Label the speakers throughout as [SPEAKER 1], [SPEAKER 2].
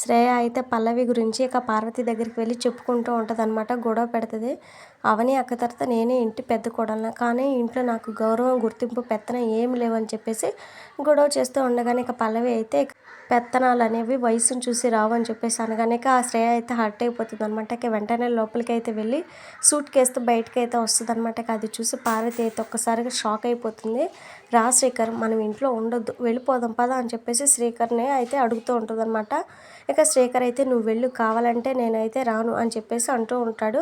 [SPEAKER 1] శ్రేయ అయితే పల్లవి గురించి ఇక పార్వతి దగ్గరికి వెళ్ళి చెప్పుకుంటూ ఉంటుంది అనమాట గొడవ పెడుతుంది. అవని అక్క తర్వాత నేనే ఇంటి పెద్ద కోడలను. కానీ ఇంట్లో నాకు గౌరవం గుర్తింపు పెత్తనం ఏమి లేవని చెప్పేసి గొడవ చేస్తూ ఉండగానే ఇక పల్లవి అయితే పెత్తనాలు అనేవి వయసును చూసి రావు అని చెప్పేసి అనగానే ఆ శ్రేయ అయితే హర్ట్ అయిపోతుంది అనమాట ఇక వెంటనే లోపలికి అయితే వెళ్ళి సూట్ కేస్తూ బయటకి అయితే వస్తుంది అనమాట అది చూసి పార్వతి అయితే ఒక్కసారిగా షాక్ అయిపోతుంది. రా శ్రీకర్ మనం ఇంట్లో ఉండొద్దు. వెళ్ళిపోదాం పదా అని చెప్పేసి శ్రీకర్ని అయితే అడుగుతూ ఉంటుంది అనమాట ఇక శ్రీకర్ అయితే నువ్వు వెళ్ళు కావాలంటే నేనైతే రాను అని చెప్పేసి అంటూ ఉంటాడు.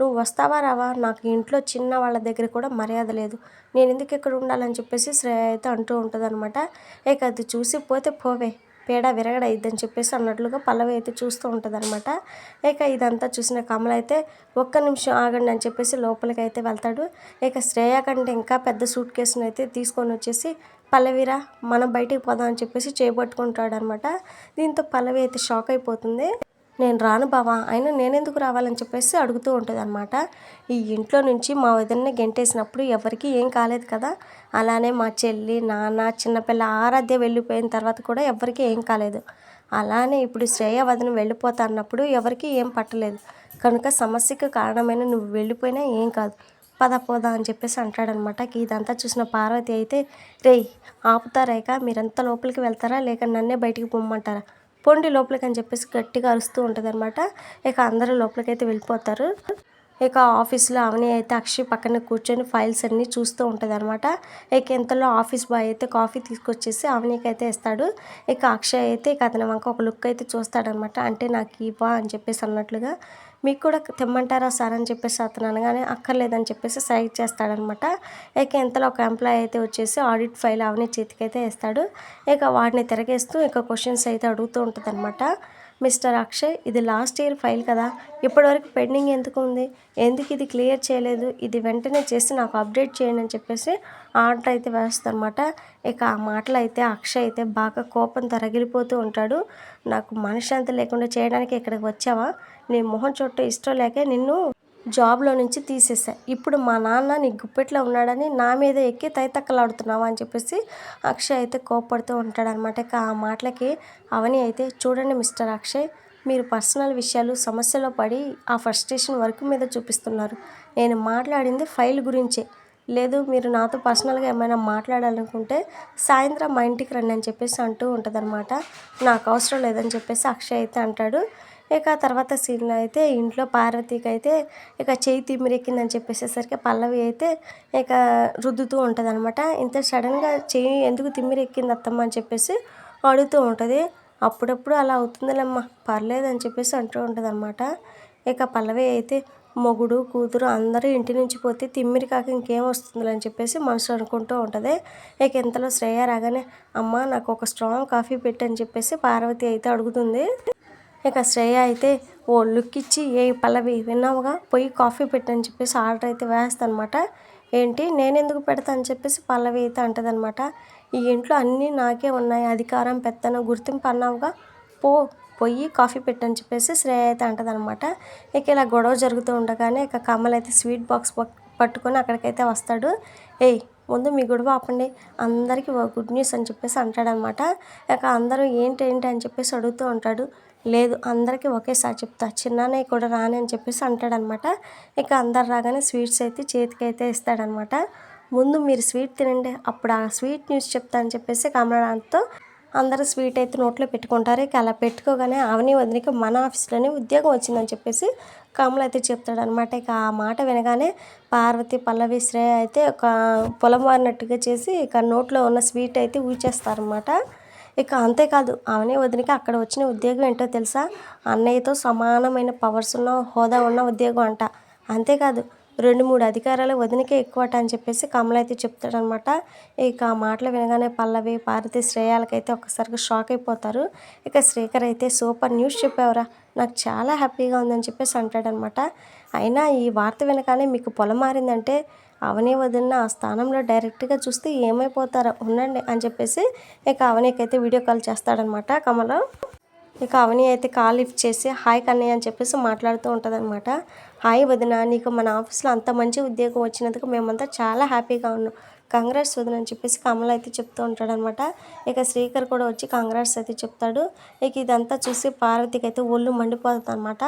[SPEAKER 1] నువ్వు వస్తావా రావా? నాకు ఇంట్లో చిన్న వాళ్ళ దగ్గర కూడా మర్యాద లేదు. నేను ఎందుకు ఇక్కడ ఉండాలని చెప్పేసి శ్రేయ అయితే అంటూ ఉంటుందన్నమాట. ఇక అది చూసి పోతే పోవే. పేడ విరగడ అయిద్దని చెప్పేసి అన్నట్లుగా పల్లవి అయితే చూస్తూ ఉంటుందన్నమాట. ఇక ఇదంతా చూసిన కమల అయితే ఒక్క నిమిషం ఆగండి అని చెప్పేసి లోపలికి అయితే వెళ్తాడు. ఇక శ్రేయ కంటే ఇంకా పెద్ద సూట్ కేసును అయితే తీసుకొని వచ్చేసి పల్లవిరా మనం బయటికి పోదాం అని చెప్పేసి చేపట్టుకుంటాడనమాట. దీంతో పల్లవి అయితే షాక్ అయిపోతుంది. నేను రాను బావా అయినా నేనెందుకు రావాలని చెప్పేసి అడుగుతూ ఉంటుంది అనమాట ఈ ఇంట్లో నుంచి మా వదిన గెంటేసినప్పుడు ఎవరికి ఏం కాలేదు కదా. అలానే మా చెల్లి నాన్న చిన్నపిల్ల ఆరాధ్య వెళ్ళిపోయిన తర్వాత కూడా ఎవరికి ఏం కాలేదు. అలానే ఇప్పుడు శ్రేయ వదిన వెళ్ళిపోతా అన్నప్పుడు ఎవరికి ఏం పట్టలేదు. కనుక సమస్యకు కారణమైన నువ్వు వెళ్ళిపోయినా ఏం కాదు. పద పోదా అని చెప్పేసి అంటాడనమాట. ఇదంతా చూసిన పార్వతి అయితే రేయ్ ఆపుతారేక? మీరంతా లోపలికి వెళ్తారా? లేక నన్నే బయటికి పొమ్మంటారా? పొండి లోపలికి అని చెప్పేసి గట్టిగా అరుస్తూ ఉంటుంది అనమాట ఇక అందరూ లోపలికైతే వెళ్ళిపోతారు. ఇక ఆఫీస్లో అవని అయితే అక్షయ్ పక్కన కూర్చొని ఫైల్స్ అన్నీ చూస్తూ ఉంటుంది అనమాట ఇక ఇంతలో ఆఫీస్ బాయ్ అయితే కాఫీ తీసుకొచ్చేసి అవనీకి అయితే ఇస్తాడు. ఇక అక్షయ్ అయితే ఇక అతని వంక ఒక లుక్ అయితే చూస్తాడనమాట. అంటే నాకు ఇవ్వా అని చెప్పేసి అన్నట్లుగా మీకు కూడా తెమ్మంటారా సార్ అని చెప్పేసి అతను అనగానే అక్కర్లేదని చెప్పేసి సైడ్ చేస్తాడనమాట. ఇక ఇంతలో ఒక ఎంప్లాయీ అయితే వచ్చేసి ఆడిట్ ఫైల్ అవన్నీ చేతికైతే వేస్తాడు. ఇక వాడిని తిరగేస్తూ ఇక క్వశ్చన్స్ అయితే అడుగుతూ ఉంటుంది అనమాట మిస్టర్ అక్షయ్ ఇది లాస్ట్ ఇయర్ ఫైల్ కదా. ఇప్పటివరకు పెండింగ్ ఎందుకు ఉంది? ఎందుకు ఇది క్లియర్ చేయలేదు? ఇది వెంటనే చేసి నాకు అప్డేట్ చేయండి అని చెప్పేసి ఆర్డర్ అయితే వేస్తారనమాట ఇక ఆ మాటలు అయితే అక్షయ్ అయితే బాగా కోపం తరగిలిపోతూ ఉంటాడు. నాకు మనశ్శాంతి లేకుండా చేయడానికి ఇక్కడికి వచ్చావా? నీ మొహం చుట్టూ ఇష్టం లేక నిన్ను జాబ్లో నుంచి తీసేసా ఇప్పుడు మా నాన్న నీ గుప్పెట్లో ఉన్నాడని నా మీద ఎక్కి తైతక్కలాడుతున్నావా అని చెప్పేసి అక్షయ్ అయితే కోపడుతూ ఉంటాడనమాట ఇక ఆ మాటలకి అవని అయితే చూడండి మిస్టర్ అక్షయ్ మీరు పర్సనల్ విషయాలు సమస్యలో పడి ఆ ఫ్రస్ట్రేషన్ వర్క్ మీద చూపిస్తున్నారు. నేను మాట్లాడింది ఫైల్ గురించే. లేదు మీరు నాతో పర్సనల్గా ఏమైనా మాట్లాడాలనుకుంటే సాయంత్రం మా ఇంటికి రండి అని చెప్పేసి అంటూ ఉంటుందన్నమాట. నాకు అవసరం లేదని చెప్పేసి అక్షయ్ అయితే అంటాడు. ఇక తర్వాత సీన్లో అయితే ఇంట్లో పార్వతికి అయితే ఇక చేయి తిమ్మిరెక్కిందని చెప్పేసేసరికి పల్లవి అయితే ఇక రుద్దుతూ ఉంటుంది అనమాట ఇంత సడన్గా చేయి ఎందుకు తిమ్మిరెక్కింది అత్తమ్మ అని చెప్పేసి అడుగుతూ ఉంటుంది. అప్పుడప్పుడు అలా అవుతుందిలేమ్మా పర్లేదు అని చెప్పేసి అంటూ ఉంటుంది అనమాట ఇక పల్లవి అయితే మొగుడు కూతురు అందరూ ఇంటి నుంచి పోతే తిమ్మిరి కాక ఇంకేం వస్తుంది అని చెప్పేసి మనసు అనుకుంటూ ఉంటుంది. ఇక ఇంతలో శ్రేయ రాగానే అమ్మ నాకు ఒక స్ట్రాంగ్ కాఫీ పెట్టని చెప్పేసి పార్వతి అయితే అడుగుతుంది. ఇక శ్రేయ అయితే ఓ లుక్ ఇచ్చి ఏ పల్లవి విన్నావుగా? పోయి కాఫీ పెట్టని చెప్పేసి ఆర్డర్ అయితే వేస్తానమాట. ఏంటి? నేను ఎందుకు పెడతా? అని చెప్పేసి పల్లవి అయితే అంటదనమాట. ఈ ఇంట్లో అన్నీ నాకే ఉన్నాయి. అధికారం పెత్తనం గుర్తింపు అన్నావుగా? పో పోయి కాఫీ పెట్టని చెప్పేసి శ్రేయ అయితే అంటదనమాట. ఇక ఇలా గొడవ జరుగుతూ ఉండగానే ఇక కమల్ అయితే స్వీట్ బాక్స్ పట్టుకొని అక్కడికైతే వస్తాడు. ఏయ్ ముందు మీ గొడవ ఆపండి. అందరికీ గుడ్ న్యూస్ అని చెప్పేసి అంటాడనమాట. ఇక అందరూ ఏంటి ఏంటి అని చెప్పేసి అడుగుతూ ఉంటాడు. లేదు అందరికీ ఒకేసారి చెప్తా. చిన్ననే కూడా రాని అని చెప్పేసి అంటాడనమాట. ఇక అందరు రాగానే స్వీట్స్ అయితే చేతికైతే ఇస్తాడనమాట. ముందు మీరు స్వీట్ తినండి అప్పుడు ఆ స్వీట్ న్యూస్ చెప్తా అని చెప్పేసి కమలనాథ్తో అందరూ స్వీట్ అయితే నోట్లో పెట్టుకుంటారు. ఇక అలా పెట్టుకోగానే అవని వదిలికి మన ఆఫీస్లోనే ఉద్యోగం వచ్చిందని చెప్పేసి కమల అయితే చెప్తాడనమాట. ఇక ఆ మాట వినగానే పార్వతి పల్లవి శ్రేయ అయితే ఒక పొలం వారినట్టుగా చేసి ఇక నోట్లో ఉన్న స్వీట్ అయితే ఊచేస్తారనమాట. ఇక అంతేకాదు ఆమెనే వదినకి అక్కడ వచ్చిన ఉద్యోగం ఏంటో తెలుసా? అన్నయ్యతో సమానమైన పవర్స్ ఉన్న హోదా ఉన్న ఉద్యోగం అంట. అంతేకాదు రెండు మూడు అధికారాలు వదినకే ఎక్కువట అని చెప్పేసి కమల అయితే చెప్తాడనమాట. ఇక ఆ మాటలు వినగానే పల్లవి పార్వతి శ్రేయాలకైతే ఒక్కసారిగా షాక్ అయిపోతారు. ఇక శ్రీకర్ అయితే సూపర్ న్యూస్ చెప్పావురా. నాకు చాలా హ్యాపీగా ఉందని చెప్పేసి అంటాడనమాట. అయినా ఈ వార్త వినగానే మీకు పొలం మారిందంటే అవని వదిలిన ఆ స్థానంలో డైరెక్ట్గా చూస్తే ఏమైపోతారో ఉండండి అని చెప్పేసి ఇక అవనీకైతే అయితే వీడియో కాల్ చేస్తాడనమాట. కమలం ఇక అవని అయితే కాల్ లిఫ్ట్ చేసి హాయ్ కన్నయ్య అని చెప్పేసి మాట్లాడుతూ ఉంటుందన్నమాట హాయ్ వదిన నీకు మన ఆఫీస్లో అంత మంచి ఉద్యోగం వచ్చినందుకు మేమంతా చాలా హ్యాపీగా ఉన్నాం. కంగ్రాట్స్ వదిన అని చెప్పేసి కమల అయితే చెప్తూ ఉంటాడనమాట. ఇక శ్రీకర్ కూడా వచ్చి కంగ్రాట్స్ అయితే చెప్తాడు. ఇక ఇదంతా చూసి పార్వతికి అయితే ఒళ్ళు మండిపోతుంది అనమాట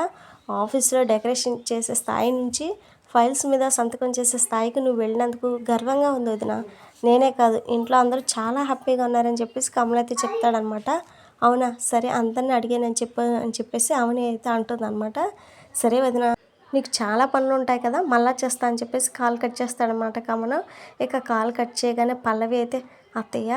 [SPEAKER 1] ఆఫీస్లో డెకరేషన్ చేసే స్థాయి నుంచి ఫైల్స్ మీద సంతకం చేసే స్థాయికి నువ్వు వెళ్ళినందుకు గర్వంగా ఉంది వదిన. నేనే కాదు ఇంట్లో అందరూ చాలా హ్యాపీగా ఉన్నారని చెప్పేసి కమల అయితే చెప్తాడనమాట. అవునా సరే అందరిని అడిగానని చెప్ప అని చెప్పేసి అవని అయితే అంటుందన్నమాట సరే వదిన. నీకు చాలా పనులు ఉంటాయి కదా మళ్ళా చేస్తా అని చెప్పేసి కాల్ కట్ చేస్తాడనమాట కమన. ఇక కాల్ కట్ చేయగానే పల్లవి అయితే అత్తయ్య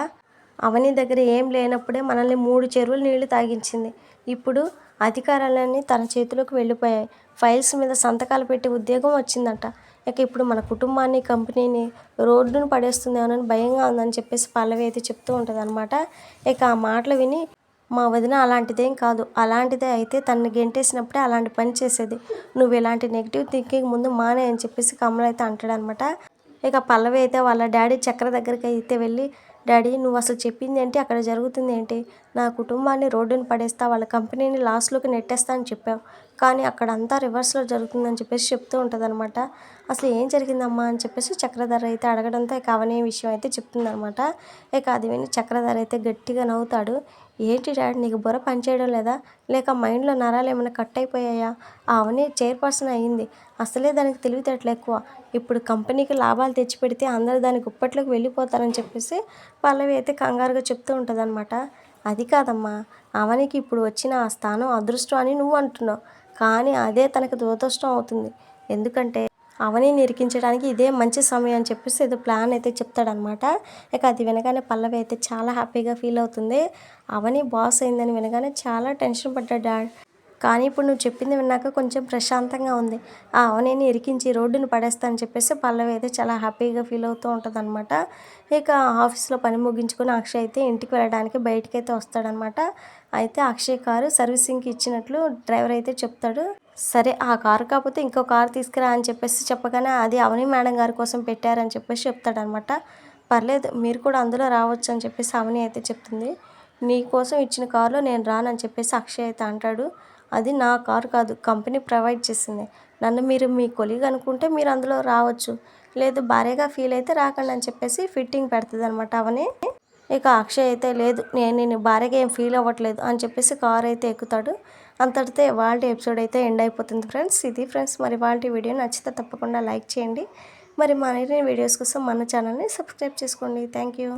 [SPEAKER 1] అవని దగ్గర ఏం లేనప్పుడే మనల్ని మూడు చెరువులు నీళ్ళు తాగించింది. ఇప్పుడు అధికారాలన్నీ తన చేతిలోకి వెళ్ళిపోయాయి. ఫైల్స్ మీద సంతకాలు పెట్టి ఉద్యోగం వచ్చిందంట. ఇక ఇప్పుడు మన కుటుంబాన్ని కంపెనీని రోడ్డును పడేస్తుందేమోనని భయంగా ఉందని చెప్పేసి పల్లవి అయితే చెప్తూ ఉంటుంది అనమాట ఇక ఆ మాటలు విని మా వదిన అలాంటిదేం కాదు. అలాంటిదే అయితే తనని గెంటేసినప్పుడే అలాంటి పని చేసేది. నువ్వు ఇలాంటి నెగిటివ్ థింకింగ్ ముందు మానే అని చెప్పేసి కమల్ అయితే అంటాడనమాట. ఇక పల్లవి అయితే వాళ్ళ డాడీ చక్ర దగ్గరికి అయితే వెళ్ళి డాడీ నువ్వు అసలు చెప్పింది ఏంటి? అక్కడ జరుగుతుంది ఏంటి? నా కుటుంబాన్ని రోడ్డుని పడేస్తా వాళ్ళ కంపెనీని లాస్లోకి నెట్టేస్తా అని చెప్పావు. కానీ అక్కడ అంతా రివర్స్లో జరుగుతుందని చెప్పేసి చెప్తూ ఉంటుంది అనమాట అసలు ఏం జరిగిందమ్మా అని చెప్పేసి చక్రధర అయితే అడగడంతో ఇక అవనే విషయం అయితే చెప్తుందనమాట ఇక అది విని చక్రధర అయితే గట్టిగా నవ్వుతాడు. ఏంటి డాడ్ నీకు బుర్ర పనిచేయడం లేదా? లేక మైండ్లో నరాలు ఏమైనా కట్ అయిపోయాయా ఆ అవని చైర్పర్సన్ అయ్యింది అసలే దానికి తెలివితేటలు ఎక్కువ. ఇప్పుడు కంపెనీకి లాభాలు తెచ్చిపెడితే అందరూ దానికి గుప్పట్లోకి వెళ్ళిపోతారని చెప్పేసి పల్లవి అయితే కంగారుగా చెప్తూ ఉంటుందన్నమాట. అది కాదమ్మా. అవనికి ఇప్పుడు వచ్చిన ఆ స్థానం అదృష్టం అని నువ్వు అంటున్నావు. కానీ అదే తనకి దురదృష్టం అవుతుంది. ఎందుకంటే అవని నిరికించడానికి ఇదే మంచి సమయం అని చెప్పేసి ఏదో ప్లాన్ అయితే చెప్తాడనమాట. ఇక అది వినగానే పల్లవి అయితే చాలా హ్యాపీగా ఫీల్ అవుతుంది. అవని బాస్ అయిందని వినగానే చాలా టెన్షన్ పడ్డాడు డాడ్. కానీ ఇప్పుడు నువ్వు చెప్పింది విన్నాక కొంచెం ప్రశాంతంగా ఉంది. ఆ అవనిని ఇరికించి రోడ్డును పడేస్తాను అని చెప్పేసి పల్లవి అయితే చాలా హ్యాపీగా ఫీల్ అవుతూ ఉంటుంది అనమాట ఇక ఆఫీస్లో పని ముగించుకొని అక్షయ్ అయితే ఇంటికి వెళ్ళడానికి బయటికి అయితే వస్తాడనమాట అయితే అక్షయ్ కారు సర్వీసింగ్కి ఇచ్చినట్లు డ్రైవర్ అయితే చెప్తాడు. సరే ఆ కారు కాకపోతే ఇంకో కారు తీసుకురా అని చెప్పేసి చెప్పగానే అది అవని మేడం గారి కోసం పెట్టారని చెప్పేసి చెప్తాడనమాట పర్లేదు మీరు కూడా అందులో రావచ్చు అని చెప్పేసి అవని అయితే చెప్తుంది. నీ కోసం ఇచ్చిన కారులో నేను రానని చెప్పేసి అక్షయ్ అయితే అంటాడు. అది నా కారు కాదు కంపెనీ ప్రొవైడ్ చేసింది. నన్ను మీరు మీ కొలీగ్ అనుకుంటే మీరు అందులో రావచ్చు. లేదు భార్యగా ఫీల్ అయితే రాకండి అని చెప్పేసి ఫిట్టింగ్ పెడుతుంది అనమాట అవని. ఇక అక్షయ్ అయితే లేదు నేను నేను భార్యగా ఏం ఫీల్ అవ్వట్లేదు అని చెప్పేసి కార్ అయితే ఎక్కుతాడు. అంతటితే వాళ్ళ ఎపిసోడ్ అయితే ఎండ్ అయిపోతుంది ఫ్రెండ్స్. ఇది ఫ్రెండ్స్ మరి వాళ్ళ వీడియో నచ్చితే తప్పకుండా లైక్ చేయండి. మరి మరిన్ని వీడియోస్ కోసం మన ఛానల్ని సబ్స్క్రైబ్ చేసుకోండి. Thank you.